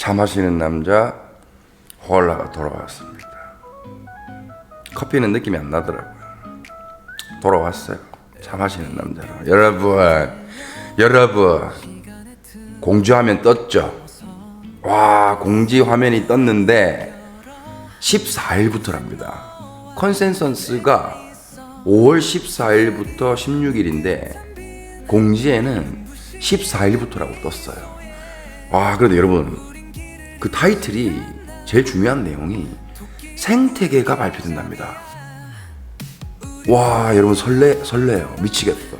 차 마시는 남자 호알라가 돌아왔습니다. 커피는 느낌이 안 나더라고요. 돌아왔어요. 차 마시는 남자로. 여러분, 여러분, 공지화면 떴죠? 와, 공지 화면이 떴는데 14일부터랍니다. 컨센서스가 5월 14일부터 16일인데 공지에는 14일부터라고 떴어요. 와, 그래도 여러분 그 타이틀이 제일 중요한 내용이 생태계가 발표된답니다. 와, 여러분 설레 설레요. 미치겠어.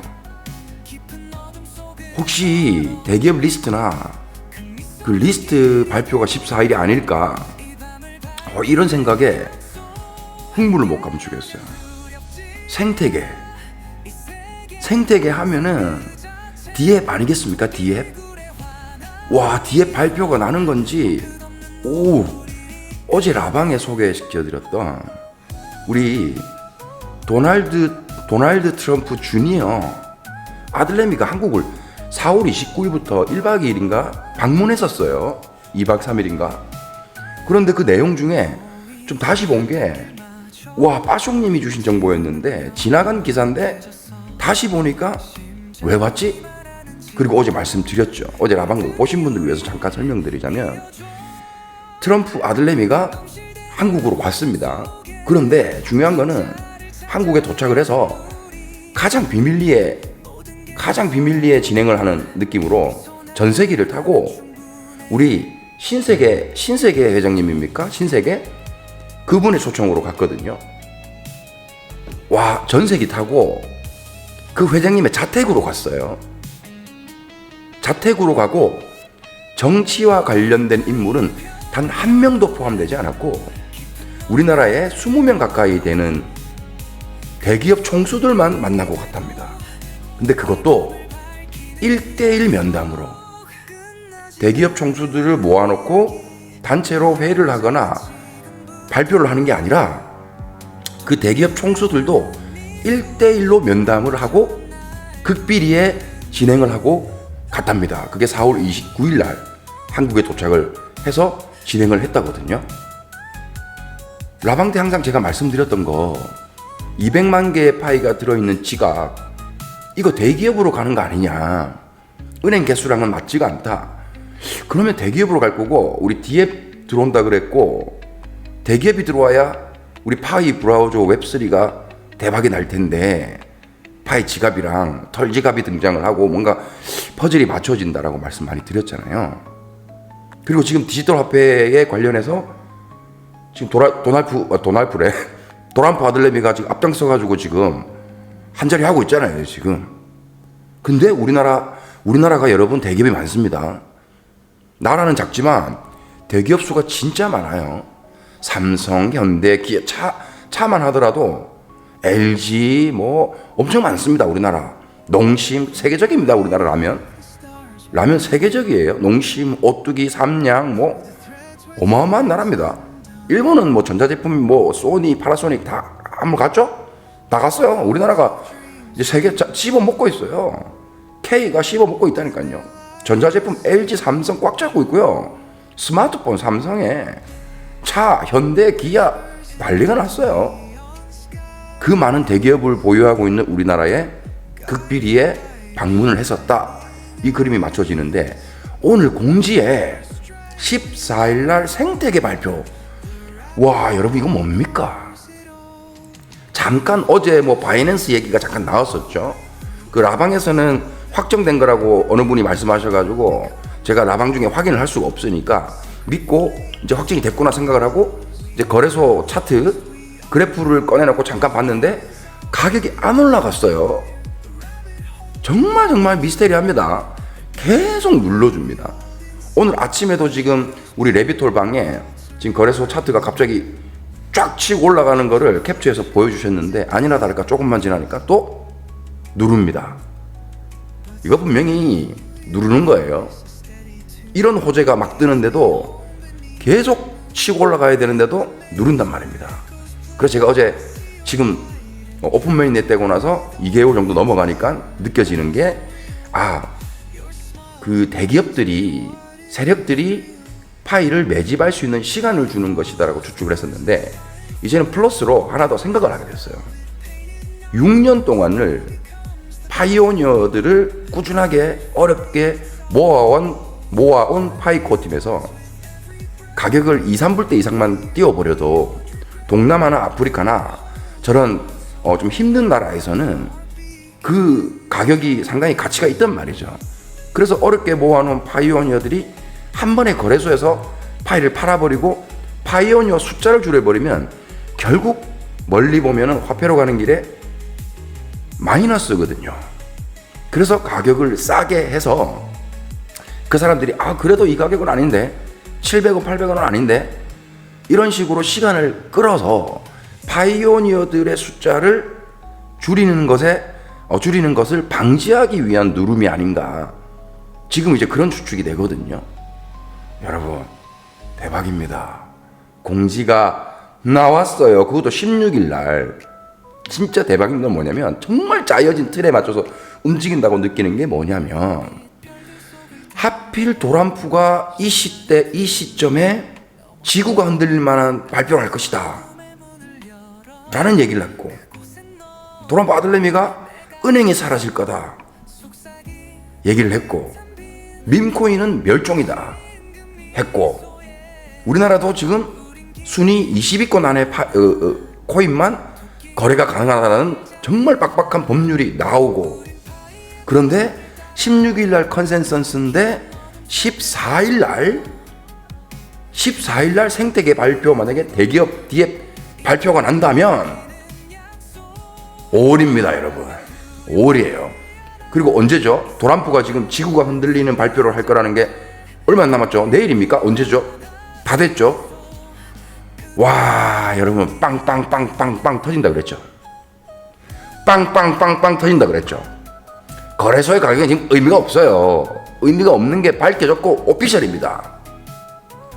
혹시 대기업 리스트나 그 리스트 발표가 14일이 아닐까? 어, 이런 생각에 흥분을 못 감추겠어요. 생태계. 생태계 하면은 디앱 아니겠습니까? 디앱? 와, 디앱 발표가 나는 건지, 오, 어제 라방에 소개시켜드렸던 우리 도널드, 도널드 트럼프 주니어 아들내미가 한국을 4월 29일부터 1박 2일인가 방문했었어요. 2박 3일인가. 그런데 그 내용 중에 좀 다시 본 게, 와, 빠숑님이 주신 정보였는데, 지나간 기사인데, 다시 보니까, 왜 왔지? 그리고 어제 말씀드렸죠. 어제 라방을 보신 분들 위해서 잠깐 설명드리자면, 트럼프 아들내미가 한국으로 왔습니다. 그런데 중요한 거는 한국에 도착을 해서 가장 비밀리에 가장 비밀리에 진행을 하는 느낌으로 전세기를 타고 우리 신세계 신세계 회장님입니까? 신세계 그분의 초청으로 갔거든요. 와 전세기 타고 그 회장님의 자택으로 갔어요. 자택으로 가고 정치와 관련된 인물은 단 한 명도 포함되지 않았고 우리나라에 20명 가까이 되는 대기업 총수들만 만나고 갔답니다. 근데 그것도 1대1 면담으로 대기업 총수들을 모아놓고 단체로 회의를 하거나 발표를 하는 게 아니라 그 대기업 총수들도 1대1로 면담을 하고 극비리에 진행을 하고 갔답니다. 그게 4월 29일 날 한국에 도착을 해서 진행을 했다거든요. 라방 때 항상 제가 말씀드렸던 거 200만 개의 파이가 들어있는 지갑 이거 대기업으로 가는 거 아니냐 은행 개수랑은 맞지가 않다 그러면 대기업으로 갈 거고 우리 디앱 들어온다 그랬고 대기업이 들어와야 우리 파이 브라우저 웹3가 대박이 날 텐데 파이 지갑이랑 털 지갑이 등장을 하고 뭔가 퍼즐이 맞춰진다라고 말씀 많이 드렸잖아요 그리고 지금 디지털 화폐에 관련해서 지금 도라, 도날프 아, 도날프래 도란프 아들내미가 지금 앞장서가지고 지금 한 자리 하고 있잖아요 지금. 근데 우리나라 우리나라가 여러분 대기업이 많습니다. 나라는 작지만 대기업 수가 진짜 많아요. 삼성, 현대, 기아 차 차만 하더라도 LG 뭐 엄청 많습니다 우리나라. 농심 세계적입니다 우리나라 라면. 라면 세계적이에요. 농심, 오뚜기, 삼양 뭐 어마어마한 나라입니다. 일본은 뭐 전자제품 뭐 소니, 파나소닉 다 한번 갔죠? 다 갔어요. 우리나라가 이제 세계 자- 씹어 먹고 있어요. K가 씹어 먹고 있다니까요. 전자제품 LG, 삼성 꽉 잡고 있고요. 스마트폰 삼성에 차, 현대, 기아 난리가 났어요. 그 많은 대기업을 보유하고 있는 우리나라에 극비리에 방문을 했었다. 이 그림이 맞춰지는데 오늘 공지에 14일 날 생태계 발표. 와, 여러분 이거 뭡니까? 잠깐 어제 뭐 바이낸스 얘기가 잠깐 나왔었죠. 그 라방에서는 확정된 거라고 어느 분이 말씀하셔가지고 제가 라방 중에 확인을 할 수가 없으니까 믿고 이제 확정이 됐구나 생각을 하고 이제 거래소 차트 그래프를 꺼내놓고 잠깐 봤는데 가격이 안 올라갔어요. 정말 정말 미스테리합니다. 계속 눌러줍니다. 오늘 아침에도 지금 우리 레비톨 방에 지금 거래소 차트가 갑자기 쫙 치고 올라가는 거를 캡처해서 보여주셨는데 아니나 다를까 조금만 지나니까 또 누릅니다. 이거 분명히 누르는 거예요. 이런 호재가 막 뜨는데도 계속 치고 올라가야 되는데도 누른단 말입니다. 그래서 제가 어제 지금 오픈 메인넷 떼고 나서 2개월 정도 넘어가니까 느껴지는 게 아, 그 대기업들이 세력들이 파이를 매집할 수 있는 시간을 주는 것이다라고 추측을 했었는데 이제는 플러스로 하나 더 생각을 하게 됐어요. 6년 동안을 파이오니어들을 꾸준하게 어렵게 모아온 모아온 파이코 팀에서 가격을 2, 3불대 이상만 띄워버려도 동남아나 아프리카나 저런 어, 좀 힘든 나라에서는 그 가격이 상당히 가치가 있단 말이죠. 그래서 어렵게 모아놓은 파이오니어들이 한 번에 거래소에서 파이를 팔아버리고 파이오니어 숫자를 줄여버리면 결국 멀리 보면은 화폐로 가는 길에 마이너스거든요. 그래서 가격을 싸게 해서 그 사람들이 아 그래도 이 가격은 아닌데 700원 800원은 아닌데 이런 식으로 시간을 끌어서 파이오니어들의 숫자를 줄이는 것에 어, 줄이는 것을 방지하기 위한 누름이 아닌가. 지금 이제 그런 추측이 되거든요. 여러분 대박입니다. 공지가 나왔어요. 그것도 16일 날. 진짜 대박인 건 뭐냐면 정말 짜여진 틀에 맞춰서 움직인다고 느끼는 게 뭐냐면 하필 도란프가 이 시대 이 시점에 지구가 흔들릴 만한 발표를 할 것이다. 라는 얘기를 했고 도란프 아들내미가 은행이 사라질 거다. 얘기를 했고 밈코인은 멸종이다. 했고 우리나라도 지금 순위 20위권 안에 파, 어, 어, 코인만 거래가 가능하다는 정말 빡빡한 법률이 나오고 그런데 16일 날 컨센서스인데 14일 날 14일 날 생태계 발표 만약에 대기업 뒤에 발표가 난다면 5월입니다, 여러분. 5월이에요. 그리고 언제죠? 도란프가 지금 지구가 흔들리는 발표를 할 거라는 게 얼마 안 남았죠? 내일입니까? 언제죠? 다 됐죠? 와, 여러분 빵빵빵빵빵 터진다 그랬죠? 빵빵빵빵 터진다 그랬죠? 거래소의 가격은 지금 의미가 없어요. 의미가 없는 게 밝혀졌고 오피셜입니다.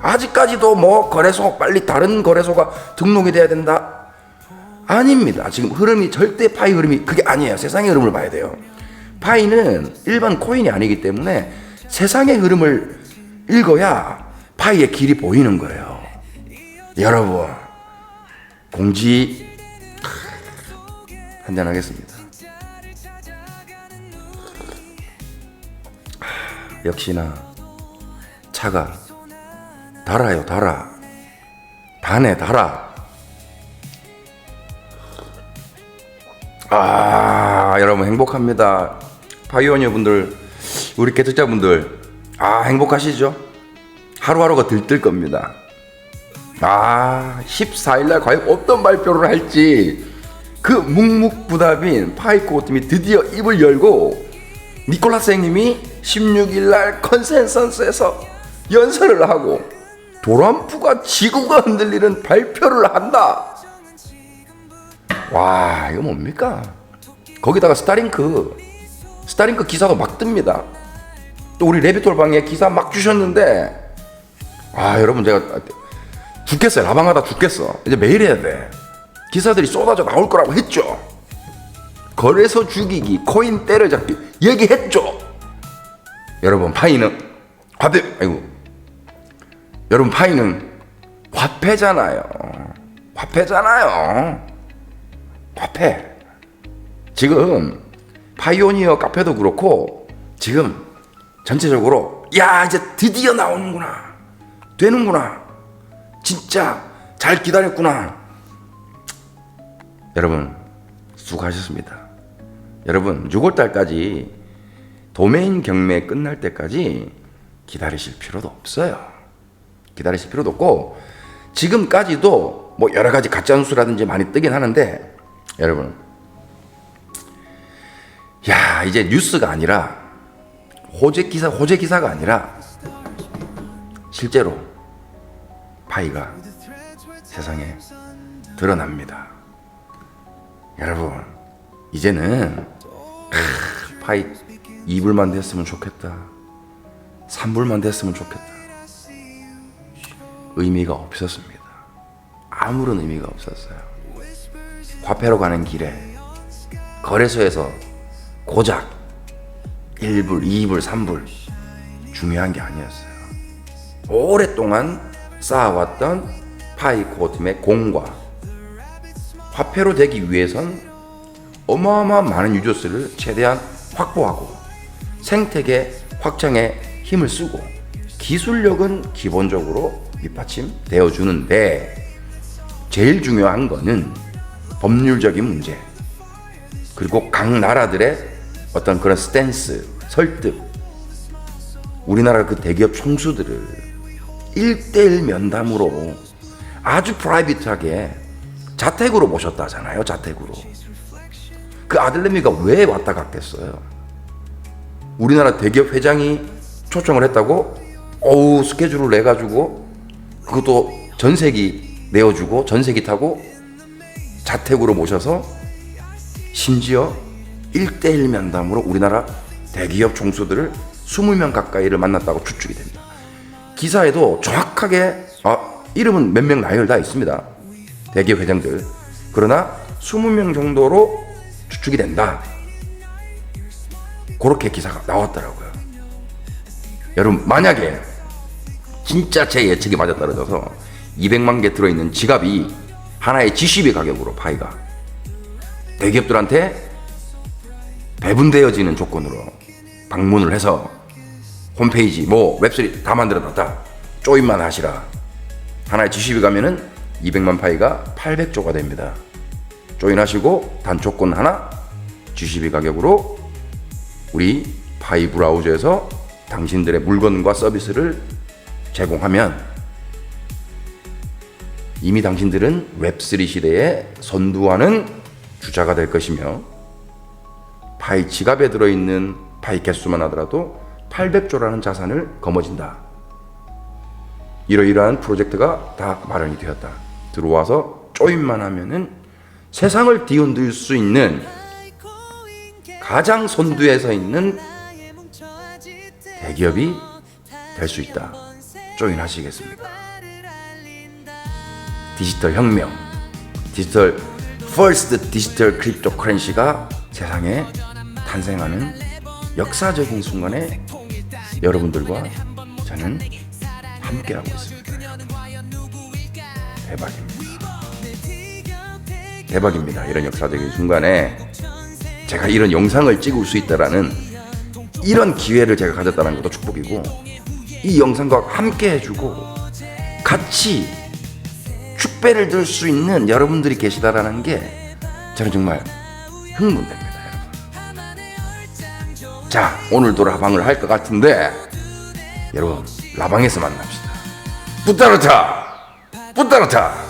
아직까지도 뭐 거래소 빨리 다른 거래소가 등록이 돼야 된다. 아닙니다. 지금 흐름이 절대 파이 흐름이 그게 아니에요. 세상의 흐름을 봐야 돼요. 파이는 일반 코인이 아니기 때문에 세상의 흐름을 읽어야 파이의 길이 보이는 거예요. 여러분 공지 한잔 하겠습니다. 역시나 차가 달아요 달아. 다네 달아. 아 여러분 행복합니다. 파이오니어 분들 우리 개특자 분들 아 행복하시죠? 하루하루가 들뜰 겁니다. 아 14일날 과연 어떤 발표를 할지. 그 묵묵부답인 파이코 팀이 드디어 입을 열고 니콜라스 형님이 16일날 컨센서스에서 연설을 하고 도란프가 지구가 흔들리는 발표를 한다. 와 이거 뭡니까? 거기다가 스타링크. 스타링크 기사도 막 뜹니다. 또 우리 레비톨방에 기사 막 주셨는데 아 여러분 제가 죽겠어요. 라방하다 죽겠어. 이제 매일 해야 돼. 기사들이 쏟아져 나올 거라고 했죠. 거래소 죽이기 코인 때려잡기 얘기했죠. 여러분 파이는 화폐 아이고 여러분 파이는 화폐잖아요. 화폐잖아요. 화폐. 지금 파이오니어 카페도 그렇고 지금 전체적으로 야 이제 드디어 나오는구나. 되는구나. 진짜 잘 기다렸구나. 여러분 수고하셨습니다. 여러분 6월달까지 도메인 경매 끝날 때까지 기다리실 필요도 없어요 기다리실 필요도 없고 지금까지도 뭐 여러 가지 가짜 뉴스라든지 많이 뜨긴 하는데 여러분 야 이제 뉴스가 아니라 호재 기사 호재 기사가 아니라 실제로 파이가 세상에 드러납니다. 여러분 이제는 크, 파이 2불만 됐으면 좋겠다. 3불만 됐으면 좋겠다. 의미가 없었습니다. 아무런 의미가 없었어요. 화폐로 가는 길에 거래소에서 고작 1불, 2불, 3불 중요한 게 아니었어요. 오랫동안 쌓아왔던 파이 코어 팀의 공과 화폐로 되기 위해선 어마어마한 많은 유저수를 최대한 확보하고 생태계 확장에 힘을 쓰고 기술력은 기본적으로 뒷받침 되어 주는데 제일 중요한 거는 법률적인 문제. 그리고 각 나라들의 어떤 그런 스탠스 설득. 우리나라 그 대기업 총수들을 1대1 면담으로 아주 프라이빗하게 자택으로 모셨다잖아요 자택으로. 그 아들내미가 왜 왔다 갔겠어요? 우리나라 대기업 회장이 초청을 했다고 어우 스케줄을 내 가지고 그것도 전세기 내어주고 전세기 타고 자택으로 모셔서 심지어 1대1 면담으로 우리나라 대기업 총수들을 20명 가까이를 만났다고 추측이 됩니다. 기사에도 정확하게 아, 이름은 몇 명 나열 다 있습니다. 대기업 회장들. 그러나 20명 정도로 추측이 된다. 그렇게 기사가 나왔더라고요. 여러분 만약에 진짜 제 예측이 맞아 떨어져서 200만 개 들어있는 지갑이 하나의 G12 가격으로 파이가 대기업들한테 배분되어지는 조건으로 방문을 해서 홈페이지 뭐 웹소리 다 만들어놨다. 조인만 하시라. 하나의 G12 가면은 200만 파이가 800조가 됩니다. 조인하시고 단 조건 하나 G12 가격으로 우리 파이 브라우저에서 당신들의 물건과 서비스를 제공하면 이미 당신들은 웹3 시대에 선두하는 주자가 될 것이며 파이 지갑에 들어있는 파이 개수만 하더라도 800조라는 자산을 거머쥔다. 이러이러한 프로젝트가 다 마련이 되었다. 들어와서 조인만 하면은 세상을 뒤흔들 수 있는 가장 선두에 서 있는 대기업이 될 수 있다. 조인하시겠습니까? 디지털 혁명, 디지털 퍼스트 디지털 크립토 커런시가 세상에 탄생하는 역사적인 순간에 여러분들과 저는 함께하고 있습니다. 대박입니다. 대박입니다. 이런 역사적인 순간에 제가 이런 영상을 찍을 수 있다라는 이런 기회를 제가 가졌다는 것도 축복이고 이 영상과 함께 해주고 같이 축배를 들 수 있는 여러분들이 계시다라는 게 저는 정말 흥분됩니다. 여러분. 자, 오늘도 라방을 할 것 같은데 여러분 라방에서 만납시다. 뿌따르타, 뿌따르타.